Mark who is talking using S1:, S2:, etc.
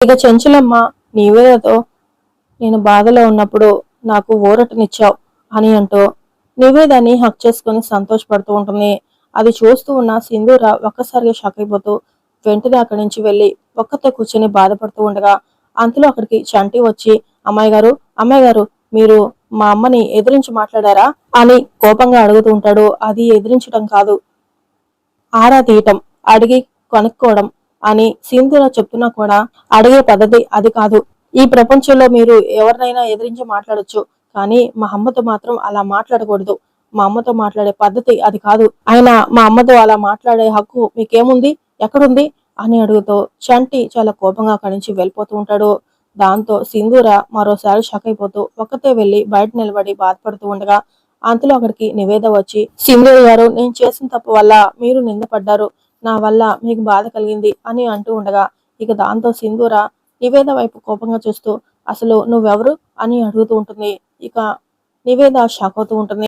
S1: ఇక చెంచులమ్మ నివేదతో నేను బాధలో ఉన్నప్పుడు నాకు ఊరటనిచ్చావు అని అంటూ నివేదాన్ని హక్ చేసుకుని సంతోషపడుతూ ఉంటుంది. అది చూస్తూ ఉన్న సింధూర ఒక్కసారిగా షాక్ అయిపోతూ వెంటనే అక్కడి నుంచి వెళ్ళి ఒక్కతే కూర్చొని బాధపడుతూ ఉండగా అంతలో అక్కడికి చంటి వచ్చి అమ్మాయి గారు అమ్మాయి గారు మీరు మా అమ్మని ఎదిరించి మాట్లాడారా? అని కోపంగా అడుగుతూ ఉంటాడు. అది ఎదిరించడం కాదు ఆరా తీయటం అడిగి కొనుక్కోవడం అని సింధుర చెప్తున్నా కూడా అడిగే పద్ధతి అది కాదు. ఈ ప్రపంచంలో మీరు ఎవరినైనా ఎదిరించి మాట్లాడొచ్చు కానీ మా అమ్మతో మాత్రం అలా మాట్లాడకూడదు. మా అమ్మతో మాట్లాడే పద్ధతి అది కాదు. అయినా మా అమ్మతో అలా మాట్లాడే హక్కు మీకేముంది? ఎక్కడుంది? అని అడుగుతూ చంటి చాలా కోపంగా అక్కడి నుంచి వెళ్ళిపోతూ ఉంటాడు. దాంతో సింధూర మరోసారి షాక్ అయిపోతూ ఒక్కతే వెళ్ళి బయట నిలబడి బాధపడుతూ ఉండగా అంతలో అక్కడికి నివేద వచ్చి సింధూరి గారు నేను చేసిన తప్పు వల్ల మీరు నిందపడ్డారు. నా వల్ల మీకు బాధ కలిగింది అని అంటూ ఉండగా ఇక దాంతో సింధూర నివేద వైపు కోపంగా చూస్తూ అసలు నువ్వెవరు అని అడుగుతూ ఉంటుంది. ఇక నివేద షాక్ అవుతూ ఉంటుంది.